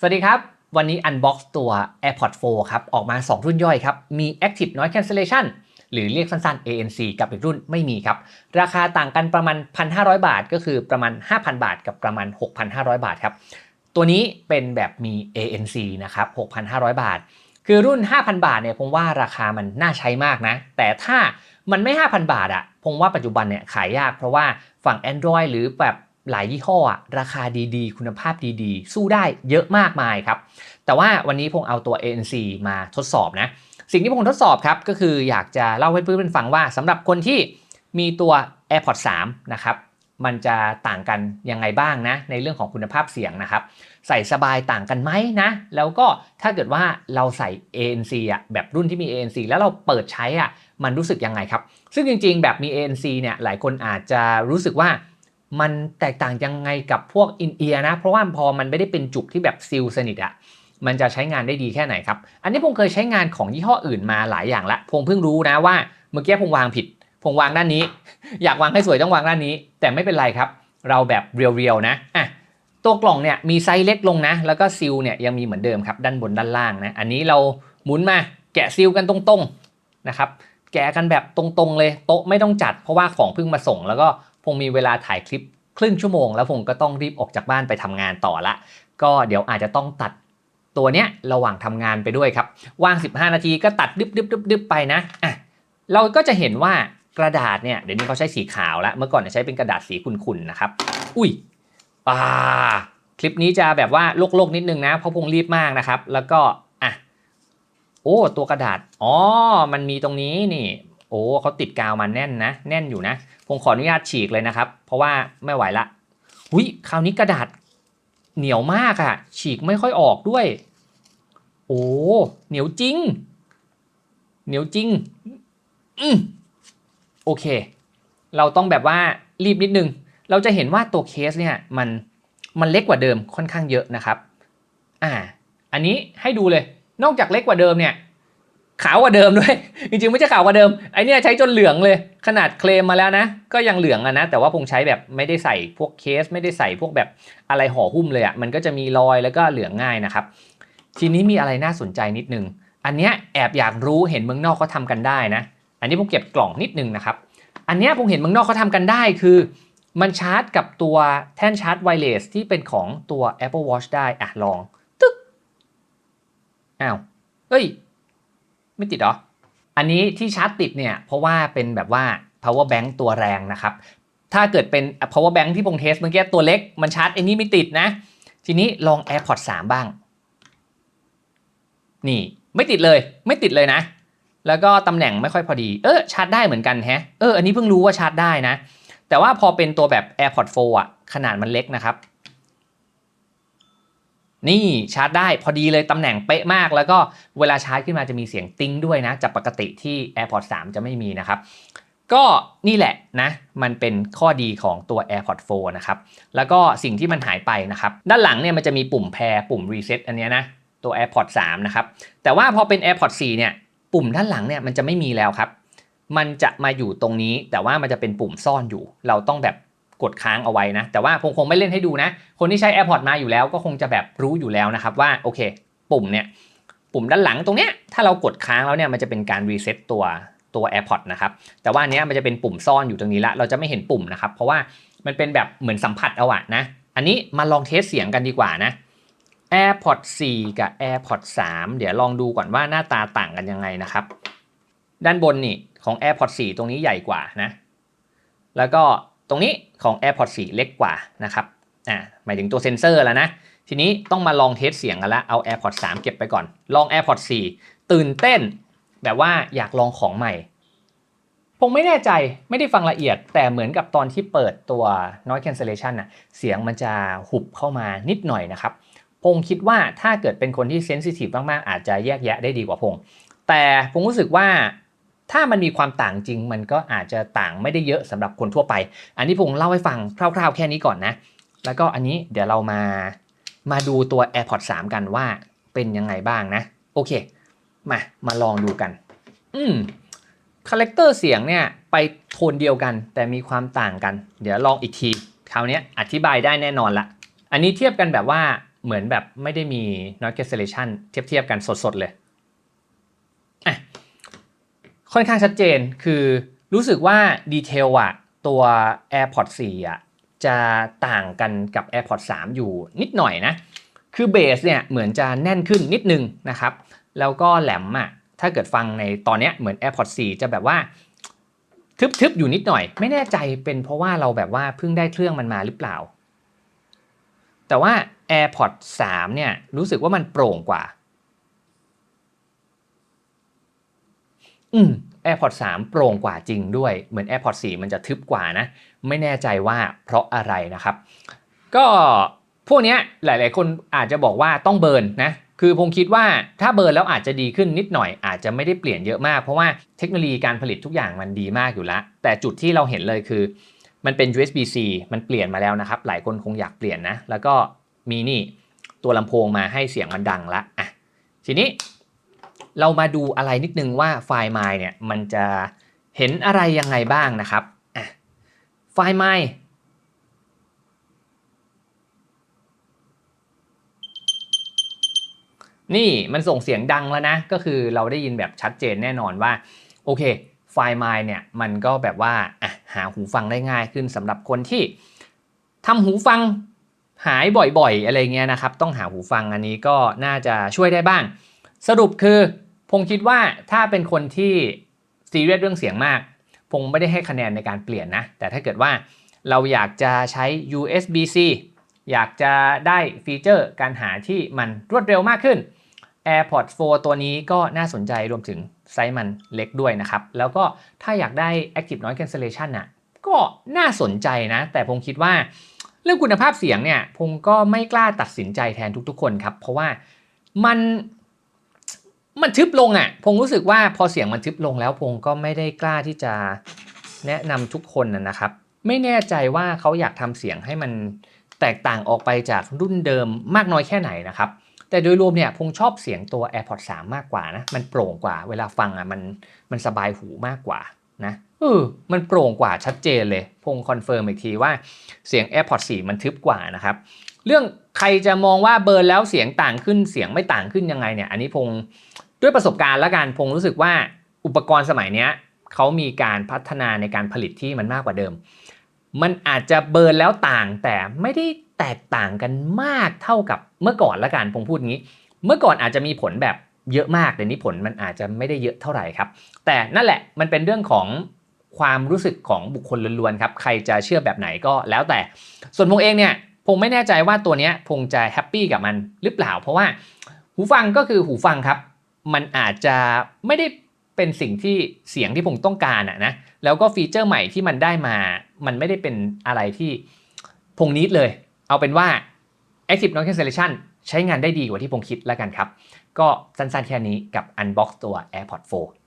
สวัสดีครับ วันนี้ Unbox ตัว AirPods 4 ครับ ออกมา 2 รุ่นย่อยครับ มี Active Noise Cancellation หรือเรียกสั้นๆ ANC กับอีกรุ่นไม่มีครับ ราคาต่างกันประมาณ 1,500 บาท ก็คือประมาณ 5,000 บาท กับประมาณ 6,500 บาทครับ ตัวนี้เป็นแบบมี ANC นะครับ 6,500 บาท คือรุ่น 5,000 บาทเนี่ยผมว่าราคามันน่าใช้มากนะ แต่ถ้ามันไม่ 5,000 บาทอะผมว่าปัจจุบันเนี่ยขายยากเพราะว่าฝั่ง Android หรือแบบ หลายยี่ห้อราคาดีๆ คุณภาพดีๆ สู้ได้เยอะมากมายครับ แต่ว่าวันนี้พงเอาตัว ANC มาทดสอบนะ สิ่งที่พงทดสอบครับ ก็คืออยากจะเล่าให้เพื่อนๆฟังว่าสำหรับคนที่มีตัว AirPods 3 นะครับ มันจะต่างกันยังไงบ้างนะ ในเรื่องของคุณภาพเสียงนะครับ ใส่สบายต่างกันไหมนะ แล้วก็ถ้าเกิดว่าเราใส่ ANC อะแบบรุ่นที่มี ANC แล้วเราเปิดใช้อะมันรู้สึกยังไงครับ ซึ่งจริงๆ แบบมี ANC เนี่ยหลายคนอาจจะรู้สึกว่า มันแตกต่างยังไงกับพวกอินเอียร์นะ เพราะว่าพอมันไม่ได้เป็นจุกที่แบบซิลสนิทอะมันจะใช้งานได้ดีแค่ไหนครับ อันนี้ผมเคยใช้งานของยี่ห้ออื่นมาหลายอย่างละพงเพิ่งรู้นะว่าเมื่อกี้พงวางผิดพงวางด้านนี้ อยากวางให้สวยต้องวางด้านนี้ แต่ไม่เป็นไรครับ เราแบบเรียวๆนะอะตัวกล่องเนี่ยมีไซส์เล็กลงนะ แล้วก็ซิลเนี่ยยังมีเหมือนเดิมครับ ด้านบนด้านล่างนะ อันนี้เราหมุนมาแกะซิลกันตรงๆนะครับ แกะกันแบบตรงๆเลย โต๊ะไม่ต้องจัด เพราะว่าของเพิ่งมาส่งแล้วก็ พงมีเวลาถ่ายคลิปครึ่งชั่วโมง แล้วผมก็ต้องรีบออกจากบ้านไปทำงานต่อละ ก็เดี๋ยวอาจจะต้องตัดตัวเนี้ยระหว่างทำงานไปด้วยครับ ว่าง 15 นาทีก็ตัดดึบดึบดึบดึบไปนะอะเราก็จะเห็นว่ากระดาษเนี่ยเดี๋ยวนี้เขาใช้สีขาวแล้วเมื่อก่อนใช้เป็นกระดาษสีขุ่นๆนะครับ อุ้ยอ่าคลิปนี้จะแบบว่าโลกๆนิดนึงนะเพราะพงรีบมากนะครับ แล้วก็อะโอ้ตัวกระดาษ อ๋อ มันมีตรงนี้นี่ โอ้เขาติดกาวมาแน่นนะ แน่นอยู่นะ ผมขออนุญาตฉีกเลยนะครับ เพราะว่าไม่ไหวละหุยคราวนี้กระดาษเหนียวมากอะฉีกไม่ค่อยออกด้วย โอ้เหนียวจริง เหนียวจริง อืมโอเค เราต้องแบบว่ารีบนิดนึง เราจะเห็นว่าตัวเคสเนี่ยมันมันเล็กกว่าเดิมค่อนข้างเยอะนะครับ อ่า อันนี้ให้ดูเลย นอกจากเล็กกว่าเดิมเนี่ย ขาวกว่าเดิมด้วย จริงๆไม่ใช่ขาวกว่าเดิมไอเนี่ยใช้จนเหลืองเลย ขนาดเคลมมาแล้วนะ ก็ยังเหลืองอะนะ แต่ว่าคงใช้แบบไม่ได้ใส่พวกเคส ไม่ได้ใส่พวกแบบอะไรห่อหุ้มเลยอะมันก็จะมีรอยแล้วก็เหลืองง่ายนะครับ ทีนี้มีอะไรน่าสนใจนิดนึง อันเนี้ยแอบอยากรู้เห็นเมืองนอกเขาทำกันได้นะ อันนี้ผมเก็บกล่องนิดนึงนะครับ อันเนี้ยผมเห็นเมืองนอกเขาทำกันได้คือ มันชาร์จกับตัวแท่นชาร์จไวเลสที่เป็นของตัว Apple Watch ได้อะลองตึ๊กอ้าวเฮ้ย ไม่ติดหรอ อันนี้ที่ชาร์จติดเนี่ยเพราะว่าเป็นแบบว่า power bank ตัวแรงนะครับ ถ้าเกิดเป็น power bank ที่ผมเทสเมื่อกี้ตัวเล็กมันชาร์จไอ้นี่ไม่ติดนะ ทีนี้ลอง AirPods 3 บ้าง นี่ไม่ติดเลย ไม่ติดเลยนะ แล้วก็ตำแหน่งไม่ค่อยพอดี เออชาร์จได้เหมือนกันแฮะ เอออันนี้เพิ่งรู้ว่าชาร์จได้นะ แต่ว่าพอเป็นตัวแบบ AirPods 4อะขนาดมันเล็กนะครับ นี่ชาร์จได้พอดีเลยตำแหน่งเป๊ะมาก แล้วก็เวลาชาร์จขึ้นมาจะมีเสียงติ้งด้วยนะ จากปกติที่ AirPods 3 จะไม่มีนะครับ ก็นี่แหละนะ มันเป็นข้อดีของตัว AirPods 4 นะครับ แล้วก็สิ่งที่มันหายไปนะครับ ด้านหลังเนี่ยมันจะมีปุ่มแพรปุ่ม reset อันนี้นะ ตัว AirPods 3 นะครับ แต่ว่าพอเป็น AirPods 4 เนี่ย ปุ่มด้านหลังเนี่ยมันจะไม่มีแล้วครับ มันจะมาอยู่ตรงนี้ แต่ว่ามันจะเป็นปุ่มซ่อนอยู่ เราต้องแบบ กดค้างเอาไว้นะ แต่ว่าผมคงไม่เล่นให้ดูนะ คนที่ใช้ AirPods มาอยู่แล้วก็คงจะแบบรู้อยู่แล้วนะครับว่าโอเค ปุ่มเนี่ยปุ่มด้านหลังตรงเนี้ยถ้าเรากดค้างแล้วเนี่ยมันจะเป็นการรีเซ็ตตัวตัว AirPods นะครับแต่ว่าอันเนี้ยมันจะเป็นปุ่มซ่อนอยู่ตรงนี้ละเราจะไม่เห็นปุ่มนะครับเพราะว่ามันเป็นแบบเหมือนสัมผัสเอาอะนะอันนี้มาลองเทสเสียงกันดีกว่านะ AirPods 4 กับ AirPods 3 เดี๋ยวลองดูก่อนว่าหน้าตาต่างกันยังไงนะครับ ด้านบนนี่ของ AirPods 4 ตรงนี้ใหญ่กว่านะ แล้วก็ ตรงนี้ของ AirPods 4 เล็กกว่านะครับอ่าหมายถึงตัวเซ็นเซอร์แล้วนะ ทีนี้ต้องมาลองเทสเสียงกันละเอา AirPods 3 เก็บไปก่อน ลอง AirPods 4 ตื่นเต้น แบบว่าอยากลองของใหม่ ผมไม่แน่ใจไม่ได้ฟังละเอียด แต่เหมือนกับตอนที่เปิดตัว noise cancellation น่ะเสียงมันจะหุบเข้ามานิดหน่อยนะครับพงคิดว่าถ้าเกิดเป็นคนที่เซนซิทีฟมาก ๆ อาจจะแยกแยะได้ดีกว่าพง แต่ผมรู้สึกว่า ถ้ามันมีความต่างจริง มันก็อาจจะต่างไม่ได้เยอะสำหรับคนทั่วไป อันนี้ผมเล่าให้ฟังคร่าวๆ แค่นี้ก่อนนะ แล้วก็อันนี้เดี๋ยวเรามามาดูตัว AirPods 3 กันว่าเป็นยังไงบ้างนะ โอเค มามาลองดูกัน อืมคาแรคเตอร์เสียงเนี่ยไปโทนเดียวกัน แต่มีความต่างกัน เดี๋ยวลองอีกทีคราวนี้อธิบายได้แน่นอนละ อันนี้เทียบกันแบบว่าเหมือนแบบไม่ได้มี noise cancellation เทียบเทียบกันสดๆเลย ค่อนข้างชัดเจนคือรู้สึกว่าดีเทลอะตัว AirPods 4อะจะต่างกันกับ AirPods 3 อยู่นิดหน่อยนะ คือเบสเนี่ยเหมือนจะแน่นขึ้นนิดนึงนะครับ แล้วก็แหลมอะถ้าเกิดฟังในตอนนี้เหมือน AirPods 4 จะแบบว่าทึบๆ อยู่นิดหน่อย ไม่แน่ใจเป็นเพราะว่าเราแบบว่าเพิ่งได้เครื่องมันมาหรือเปล่า แต่ว่า AirPods 3 เนี่ยรู้สึกว่ามันโปร่งกว่า อืม AirPods 3 โปร่งกว่าจริงด้วย เหมือน AirPods 4 มันจะทึบกว่านะ ไม่แน่ใจว่าเพราะอะไรนะครับ ก็พวกนี้หลาย ๆ คนอาจจะบอกว่าต้องเบิร์นนะคือผมคิดว่าถ้าเบิร์นแล้วอาจจะดีขึ้นนิดหน่อยอาจจะไม่ได้เปลี่ยนเยอะมาก เพราะว่าเทคโนโลยีการผลิตทุกอย่างมันดีมากอยู่แล้ว แต่จุดที่เราเห็นเลยคือ มันเป็น USB-C มันเปลี่ยนมาแล้วนะครับ หลายคนคงอยากเปลี่ยนนะ แล้วก็มีนี่ตัวลำโพงมาให้เสียงมันดังละอะทีนี้ เรามาดูอะไรนิดนึงว่าไฟล์ My เนี่ยมันจะเห็นอะไรยังไงบ้างนะครับไฟล์ My นี่มันส่งเสียงดังแล้วนะ ก็คือเราได้ยินแบบชัดเจนแน่นอนว่า โอเคไฟล์ My เนี่ยมันก็แบบว่าหาหูฟังได้ง่ายขึ้นสำหรับคนที่ทำหูฟังหายบ่อยๆ อะไรเงี้ยนะครับ ต้องหาหูฟังอันนี้ก็น่าจะช่วยได้บ้าง สรุปคือ พงคิดว่าถ้าเป็นคนที่ซีเรียสเรื่องเสียงมากพงไม่ได้ให้คะแนนในการเปลี่ยนนะ แต่ถ้าเกิดว่าเราอยากจะใช้ USB-C อยากจะได้ฟีเจอร์การหาที่มันรวดเร็วมากขึ้น AirPods 4 ตัวนี้ก็น่าสนใจรวมถึงไซส์มันเล็กด้วยนะครับ แล้วก็ถ้าอยากได้ Active Noise Cancellation น่ะก็น่าสนใจนะ แต่ผมคิดว่าเรื่องคุณภาพเสียงเนี่ยพงก็ไม่กล้าตัดสินใจแทนทุกๆคนครับ เพราะว่ามัน มันทึบลงอะ่ะ พงรู้สึกว่าพอเสียงมันทึบลงแล้วพงก็ไม่ได้กล้าที่จะแนะนำทุกคนนะครับ ไม่แน่ใจว่าเขาอยากทำเสียงให้มันแตกต่างออกไปจากรุ่นเดิมมากน้อยแค่ไหนนะครับ แต่โดยรวมเนี่ยพงชอบเสียงตัว AirPods 3 มากกว่านะ มันโปร่งกว่า เวลาฟังอะมันมันสบายหูมากกว่านะเออมันโปร่งกว่าชัดเจนเลย พงคอนเฟิร์มอีกทีว่าเสียง AirPods 4 มันทึบกว่านะครับ เรื่องใครจะมองว่าเบิร์นแล้วเสียงต่างขึ้นเสียงไม่ต่างขึ้นยังไงเนี่ย อันนี้พง ด้วยประสบการณ์และการพงรู้สึกว่าอุปกรณ์สมัยนี้เขามีการพัฒนาในการผลิตที่มันมากกว่าเดิม มันอาจจะเบิร์นแล้วต่างแต่ไม่ได้แตกต่างกันมากเท่ากับเมื่อก่อนละกันผมพูดงี้ เมื่อก่อนอาจจะมีผลแบบเยอะมากแต่นี้ผลมันอาจจะไม่ได้เยอะเท่าไหร่ครับ แต่นั่นแหละมันเป็นเรื่องของความรู้สึกของบุคคลล้วนๆครับ ใครจะเชื่อแบบไหนก็แล้วแต่ ส่วนพงเองเนี่ยพงไม่แน่ใจว่าตัวนี้พงจะแฮปปี้กับมันหรือเปล่า เพราะว่าหูฟังก็คือหูฟังครับ มันอาจจะไม่ได้เป็นสิ่งที่เสียงที่ผมต้องการอะนะแล้วก็ฟีเจอร์ใหม่ที่มันได้มา มันไม่ได้เป็นอะไรที่พงนิดเลย เอาเป็นว่า Active Noise Cancellation ใช้งานได้ดีกว่าที่ผมคิดแล้วกันครับ ก็สั้นๆแค่นี้กับ Unbox ตัว AirPods 4